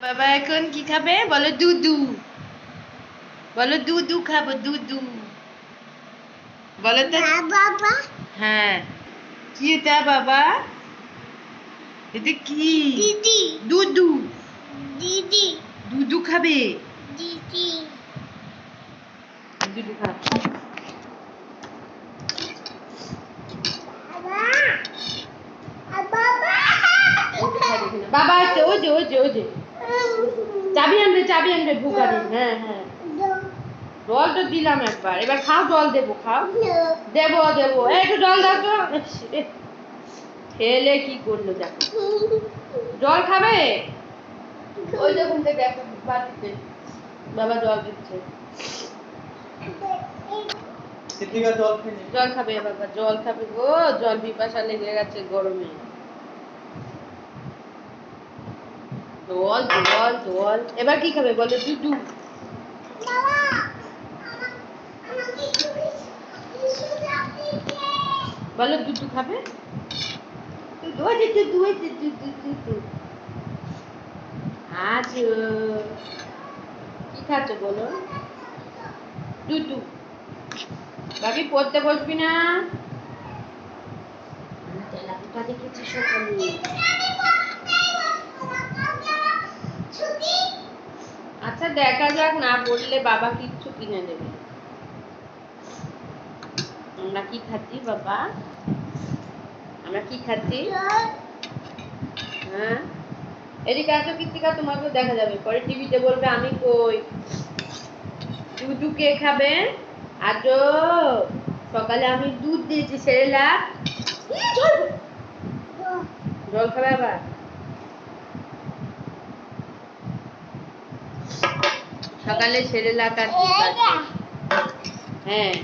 বাবা এখন কি খাবে? বলো দুধু। বলো দুধু খাব দুধু। বলো তো। বাবা। হ্যাঁ। কি এটা বাবা? এটা কি? দিদি। দুধু। দিদি। দুধু খাবে? দিদি। দুধু খাবে বাবা। ওই যে ওই যে ওই যে। চাবি আনবে চাবি আনবে ভুকারি হ্যাঁ হ্যাঁ। জল তো দিলাম একবার। এবার খাও জল দেবো খাও। দেবো দেবো। এই একটু জল দাও তো। খেলে কি করল দেখো। জল খাবে? ওই দেখুন থেকে বাটিতে। বাবা জল দিচ্ছে। জল জল খাবে বাবা। জল খাবে গো। জল পিপাসা লেগে গেছে গরমে। জল জল জল এবার কি খাবে বলো দিতে বলো, দুধু খাবে? আজ কি খাচ্ছ বলো? পড়তে বসবি না? দেখেছি সকালে আচ্ছা দেখা যাক, না বললে বাবা কিচ্ছু কিনে দেবে। আমরা কি খাচ্ছি, বাবা? আমরা কি খাচ্ছি? হ্যাঁ? এদিকে আসো, কৃতিকা, তোমাকেও দেখা যাবে। পরে টিভিতে বলবে, আমি কই? দুধু কে খাবে? আজো, সকালে আমি দুধ দিয়েছি সেরেলাক জল খাবে আবার? সকালে দুধ আছে। হ্যাঁ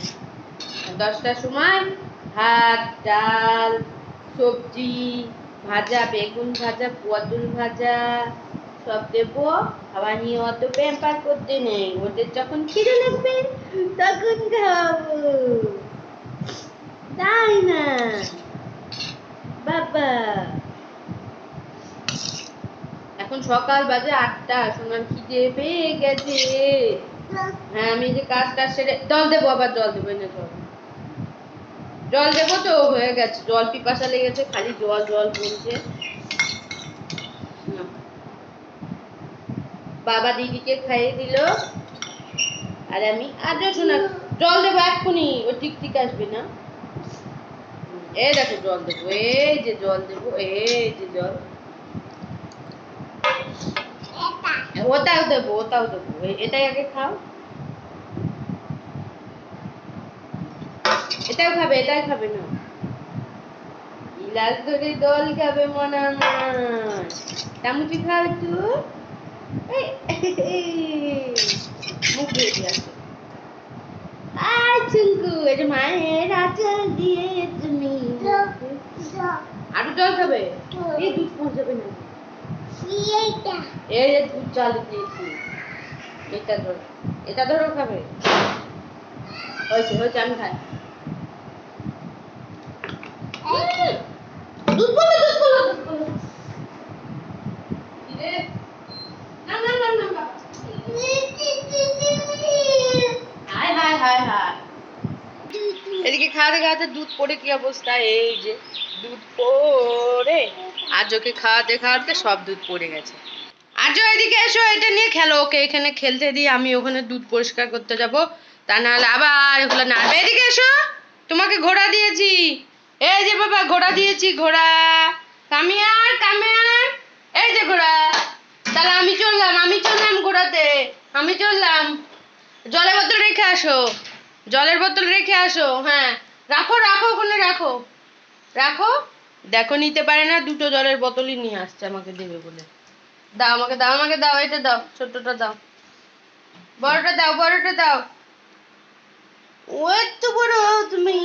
দশটার সময় ভাত, ডাল, সবজি, ভাজা, বেগুন ভাজা, পটল ভাজা, সব দেবো। খাবার নিয়ে অত প্যাম্পার করতে নেই। ওদের যখন খিদে লাগবে, তখন খাব। তাই না? বাবা। এখন সকাল বাজে আটটা, সোনার খিদে পেয়ে গেছে। হ্যাঁ আমি যে কাজটা সেরে, জল দেবো আবার, জল দেবো না জল। জল দেবো তো, হয়ে গেছে। জল পিপাসা লেগেছে, খালি জল জল বলছে। বাবা দিদিকে খাইয়ে দিল। আর আমি আজ শোনা জল দেবো এক্ষুনি, ও টিকটিক আসবে না। এই দেখো, জল দেবো, এই যে জল দেবো, এই যে জল। ওটাও দেবো ওটাও দেবো। এটাই আগে খাও। এটাও খাবে এটাই খাবে না গিলাস ধরে দল খাবে মনে আমার। চামচি খাও একটু। মুখ ধুয়ে দিয়ে আসো। আয় চুঙ্কু মায়ের আচল দিয়ে তুমি। আরও জল খাবে? এই দুধ পৌঁছে যাবে না এই যে দুধ চালু দিয়েছি এটা ধরো এটা ধরো খাবে? হয়েছে হয়েছে আমি খাই। দুধ বলো দুধ বলো দুধ বলো। কি রে? নাম, নাম, নাম, নাম, হায় হায় হায় হায় এদিকে খাওয়াতে খাওয়াতে দুধ পড়ে কি অবস্থা? এই যে দুধ পড়ে। আজ ওকে খাওয়াতে খাওয়াতে সব দুধ পড়ে গেছে। আজও এদিকে এসো, এটা নিয়ে খেলো ওকে, এখানে খেলতে দিয়ে আমি ওখানে দুধ পরিষ্কার করতে যাব। তা নাহলে আবার এগুলো নাড়বে। এদিকে এসো, তোমাকে ঘোড়া দিয়েছি। এই যে বাবা, ঘোড়া দিয়েছি, ঘোড়া। কামিয়ার কামিয়ার। এই যে ঘোড়া। তাহলে আমি চললাম আমি চললাম ঘোড়াতে, আমি চললাম। জলের বোতল রেখে আসো, জলের বোতল রেখে আসো হ্যাঁ। রাখো রাখো, ওখানে রাখো। রাখো। দেখো, নিতে পারে না, দুটো জলের বোতলই নিয়ে আসছে আমাকে দেবে বলে। দাও আমাকে দাও আমাকে, দাও এটা দাও ছোটটা দাও। বড়টা দাও বড়টা দাও। ও একটু বড়, তুমি।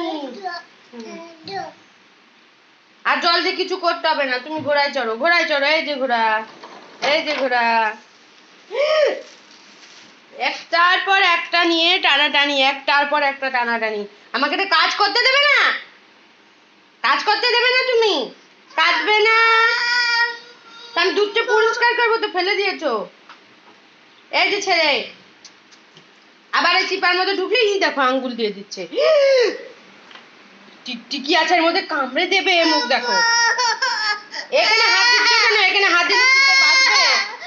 আর জল দিয়ে কিছু করতে হবে না, তুমি ঘোড়ায় চড়ো ঘোড়ায় চড়ো, এই যে ঘোড়া, এই যে ঘোড়া। একটার পর একটা নিয়ে টানাটানি, একটার পর একটা টানাটানি। আমাকে তো কাজ করতে দেবে না? কাজ করতে দেবে না তুমি। কাটবে না। আমি দুধটা পরিষ্কার করব তো, ফেলে দিয়েছ। এই যে ছেলে, আবার এই চিপার মধ্যে ঢুকলেই দেখো, আঙ্গুল দিয়ে দিচ্ছে। টিকটিকি আছে এর মধ্যে কামড়ে দেবে মুখ, দেখো। এখানে হাত দিচ্ছ কেন? এখানে হাত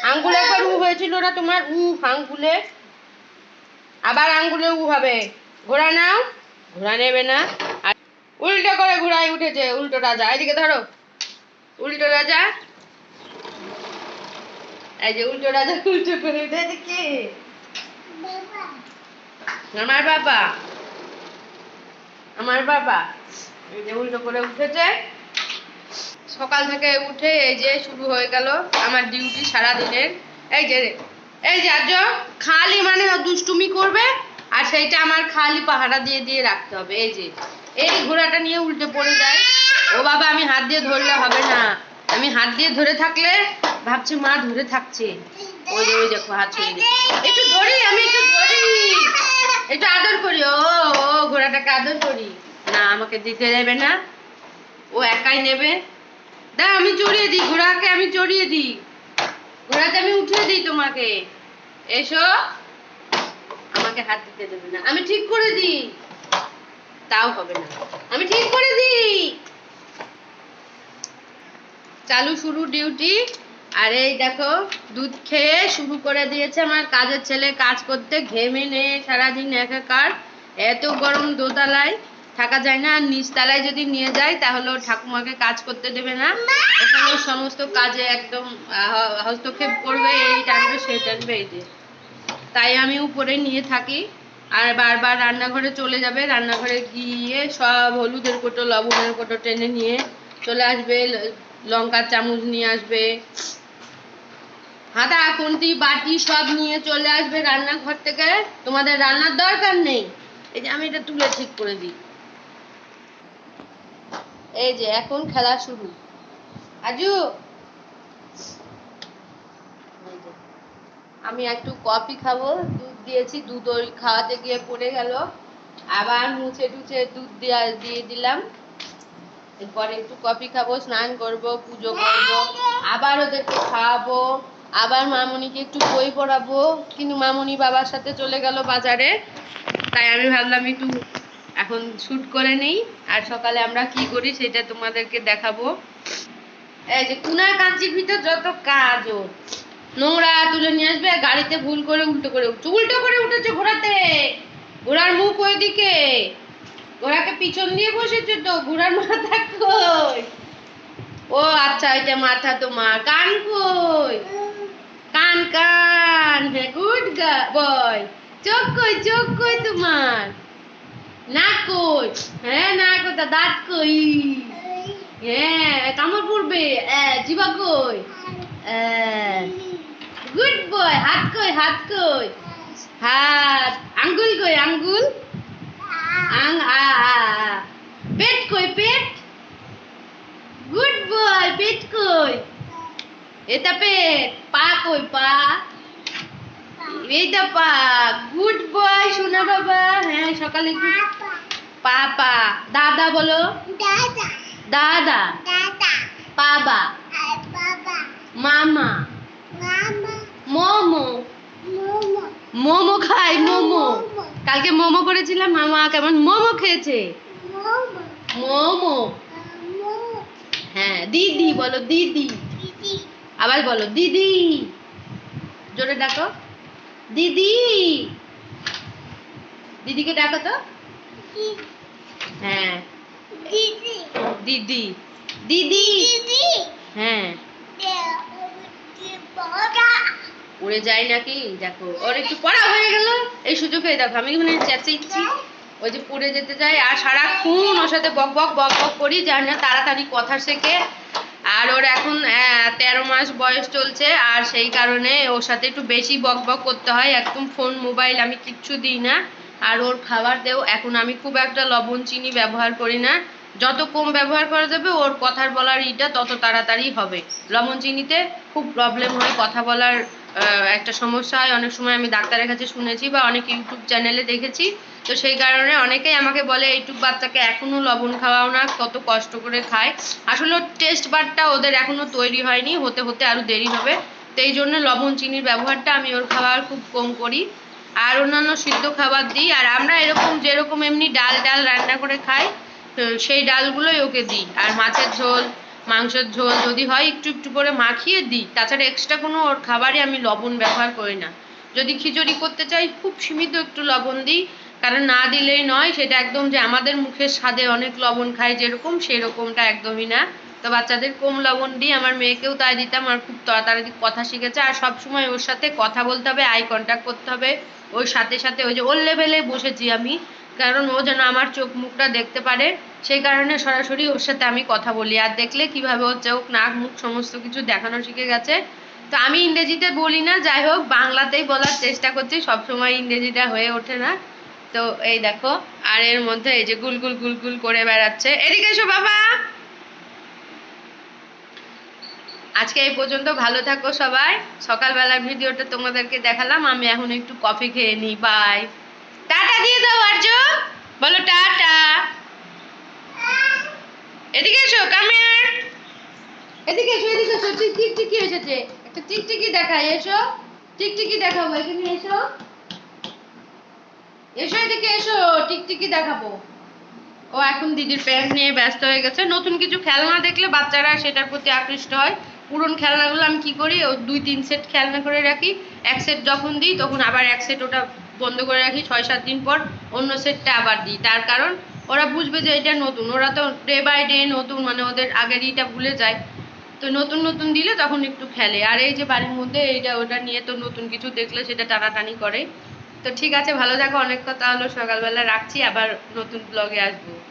আঙ্গুলে একবার উ হয়েছিল না তোমার? উ আঙ্গুলে। আবার আঙ্গুলে উ হবে। ঘোড়া নাও। ঘোড়া নেবে না। উল্টো করে ঘোড়ায় উঠেছে, উল্টো রাজা। এদিকে ধরো। উল্টো রাজা। এই যে উল্টো রাজা, উল্টো করে উঠেছে কে? আমার বাবা। আমার বাবা। এই যে উল্টো করে উঠেছে। সকাল থেকে উঠে এই যে শুরু হয়ে গেল আমার ডিউটি সারা দিনের এই যে এই যে আজ খালি মানে দুষ্টুমি করবে আর সেইটা আমার খালি পাহারা দিয়ে দিয়ে রাখতে হবে। এই যে। এই ঘোড়াটা নিয়ে উল্টে পড়ে যায়। ও বাবা, আমি হাত দিয়ে ধরলে হবে না। আমি হাত দিয়ে ধরে থাকলে, ভাবছে মা ধরে থাকছে। ওই ওই দেখো, হাত ছড়িয়ে। একটু ধরি, আমি একটু ধরি। একটু আদর করি। ও ও, ঘোড়াটাকে আদর করি। না, আমাকে দিতে দেবে না। ও একাই নেবে। দা, আমি চড়িয়ে দিই, ঘোড়াকে আমি চড়িয়ে দিই। ঘোড়াতে আমি উঠিয়ে দিই তোমাকে। এসো। আমাকে হাত দিতে দেবে না। আমি ঠিক করে দিই। তাও হবে না। আমি ঠিক করে দিই। চালু, শুরু, ডিউটি। আর এই দেখো, দুধ খেয়ে শুরু করে দিয়েছে আমার কাজের ছেলে। কাজ করতে ঘেমে নে সারাদিন একাকার। এত গরম দোতলায় থাকা যায় না। আর নিচতলায় যদি নিয়ে যায়, তাহলে ঠাকুমাকে কাজ করতে দেবে না। ওখানে সমস্ত কাজে একদম হস্তক্ষেপ করবে, এই টানবে, সেই টানবে, এই যে। তাই আমি উপরে নিয়ে থাকি। আর বারবার রান্নাঘরে চলে যাবে। রান্নাঘরে গিয়ে সব হলুদের কোটো, লবণের কোটো টেনে নিয়ে চলে আসবে। লঙ্কার চামচ নিয়ে আসবে। হাতা, খুন্তি, বাটি সব নিয়ে চলে আসবে রান্নাঘর থেকে। তোমাদের রান্নার দরকার নেই। এই যে আমি এটা তুলে ঠিক করে দিই। এই যে এখন খেলা শুরু। আজু এই যে, আমি একটু কফি খাব, দুধ দিয়েছি, দুধ ওই খাওয়াতে গিয়ে পড়ে গেল। আবার মুছে টুছে দুধ দিয়া, দিয়ে দিলাম। এরপরে একটু কফি খাব, স্নান করব, পুজো করব, আবার ওদেরকে খাওয়াবো, আবার মামনিকে একটু বই পড়াবো। কিন্তু মামনি বাবার সাথে চলে গেল বাজারে। তাই আমি ভাবলাম একটু এখন শুট করে নেই। আর সকালে আমরা কি করি সেটা তোমাদেরকে দেখাবো। এই যে কুনার কাঞ্চির ভিতর যত কাজ ওর। নোংরা তুলে নিয়ে আসবে, গাড়িতে ভুল করে উল্টো করে উঠছে। উল্টো করে উঠেছে ঘোড়াতে। ঘোড়ার মুখ ওইদিকে। ঘোড়াকে পিছন দিয়ে বসেছে তো, ঘোড়ার মাথা কই? ও আচ্ছা এটা মাথা তোমার। কান কই? কান কান। গুড বয় চোখ কই চোখ কই তোমার? নাক কই? হ্যাঁ নাক কোথা দাঁত কই? হ্যাঁ কামড় পড়বে। জিভা কই? গুড বয় হাত কই হাত কই? হাত আঙ্গুল কই আঙ্গুল? আং আ। পেট কই পেট? গুড বয় পেট কই? এটা পেট পা কই পা? এইটা পা। গুড বয় সোনা বাবা। হ্যাঁ সকালে একটু পা পা। দাদা বলো। দাদা। দাদা। বাবা। মামা। মামা। মোমো। মোমো খাই মোমো। কালকে মোমো করেছিলাম মামা কেমন মোমো খেয়েছে? মোমো। হ্যাঁ দিদি বলো দিদি। দিদি আবার বলো দিদি। জোরে ডাকো। দিদি। দিদিকে ডাকো তো। হ্যাঁ। দিদি। দিদি। হ্যাঁ। উড়ে যায় নাকি? দেখো, ওর একটু পড়া হয়ে গেল। এই সুযোগে দেখো, আমি ওখানে চেঁচাইছি। ওই যে পড়ে যেতে যায়, আর সারাক্ষণ ওর সাথে বক বক বক বক করি, যার না তাড়াতাড়ি কথা শেখে। আর ওর এখন তেরো মাস বয়স চলছে, আর সেই কারণে ওর সাথে একটু বেশি বক বক করতে হয়। একদম ফোন, মোবাইল আমি কিচ্ছু দিই না। আর ওর খাবার দেও, এখন আমি খুব একটা লবণ, চিনি ব্যবহার করি না। যত কম ব্যবহার করা যাবে, ওর কথার বলার ইটা তত তাড়াতাড়ি হবে। লবণ, চিনিতে খুব প্রবলেম হয়, কথা বলার একটা সমস্যা হয়। অনেক সময় আমি ডাক্তারের কাছে শুনেছি বা অনেক ইউটিউব চ্যানেলে দেখেছি। তো সেই কারণে অনেকেই আমাকে বলে এইটুক বাচ্চাকে এখনও লবণ খাওয়াও না, কত কষ্ট করে খায়। আসলে টেস্ট বারটা ওদের এখনও তৈরি হয়নি, হতে হতে আরও দেরি হবে। তো এই জন্য লবণ, চিনির ব্যবহারটা আমি ওর খাবার খুব কম করি। আর অন্যান্য সিদ্ধ খাবার দিই। আর আমরা এরকম, যেরকম এমনি ডাল ডাল রান্না করে খাই সেই ডালগুলোই ওকে দিই। আর মাছের ঝোল মাংসের ঝোল যদি হয়, একটু একটু করে মাখিয়ে দিই। তাছাড়া এক্সট্রা কোনো ওর খাবারে আমি লবণ ব্যবহার করি না। যদি খিচুড়ি করতে চাই, খুব সীমিত একটু লবণ দিই। কারণ না দিলেই নয়, সেটা একদম যে আমাদের মুখের স্বাদে অনেক লবণ খায় যেরকম, সেরকমটা একদমই না। তো বাচ্চাদের কম লবণ দিই। আমার মেয়েকেও তাই দিতাম, আর খুব তাড়াতাড়ি কথা শিখেছে। আর সব সময় ওর সাথে কথা বলতে হবে আই কন্ট্যাক্ট করতে হবে। ওর সাথে সাথে ওই যে ওর লেভেলে বসেছি আমি। কারণ ও যেন আমার চোখ মুখটা দেখতে পারে, সেই কারণে সরাসরি ওর সাথে আমি কথা বলি। আর দেখলে কীভাবে ওর চোখ, নাক, মুখ সমস্ত কিছু দেখানো শিখে গেছে। তো আমি ইংরেজিতে বলি না, যাই হোক, বাংলাতেই বলার চেষ্টা করছি, সবসময় ইংরেজিটা হয়ে ওঠে না। তো এই দেখো, আর এর মধ্যে এই যে গুলগুল গুলগুল করে বেড়াচ্ছে। এদিকে এসো বাবা! আজকে এই পর্যন্ত ভালো থাকো সবাই। সকালবেলার ভিডিওটা তোমাদেরকে দেখালাম, আমি এখন একটু কফি খেয়ে নিই বাই টাটা দিয়ে দাও আর্য বলো টাটা। এদিকে এসো কামিয়ার এদিকে এসো এদিকে এসো এসেছে। একটা টিকটিকি দেখাই এসো। টিকটিকি দেখাবো এখানে এসো। এসো এদিকে এসো টিকটিকি দেখাবো। ও এখন দিদির প্যান্ট নিয়ে ব্যস্ত হয়ে গেছে। নতুন কিছু খেলনা দেখলে বাচ্চারা সেটার প্রতি আকৃষ্ট হয়। পুরন খেলনাগুলো আমি কি করি? ও দুই তিন সেট খেলনা করে রাখি। এক সেট যখন দিই তখন আবার এক সেট ওটা বন্ধ করে রাখি, ছয় সাত দিন পর অন্য সেটটা আবার দিই। তার কারণ, ওরা বুঝবে যে এটা নতুন। ওরা তো ডে বাই ডে নতুন মানে ওদের আগের ইটা ভুলে যায়। তো নতুন নতুন দিলে তখন একটু খেলে। আর এই যে বাড়ির মধ্যে এইটা ওটা নিয়ে তো নতুন কিছু দেখলে সেটা টানাটানি করে তো ঠিক আছে, ভালো থাকো, অনেক কথা হলো, সকালবেলা রাখছি, আবার নতুন ব্লগে আসব।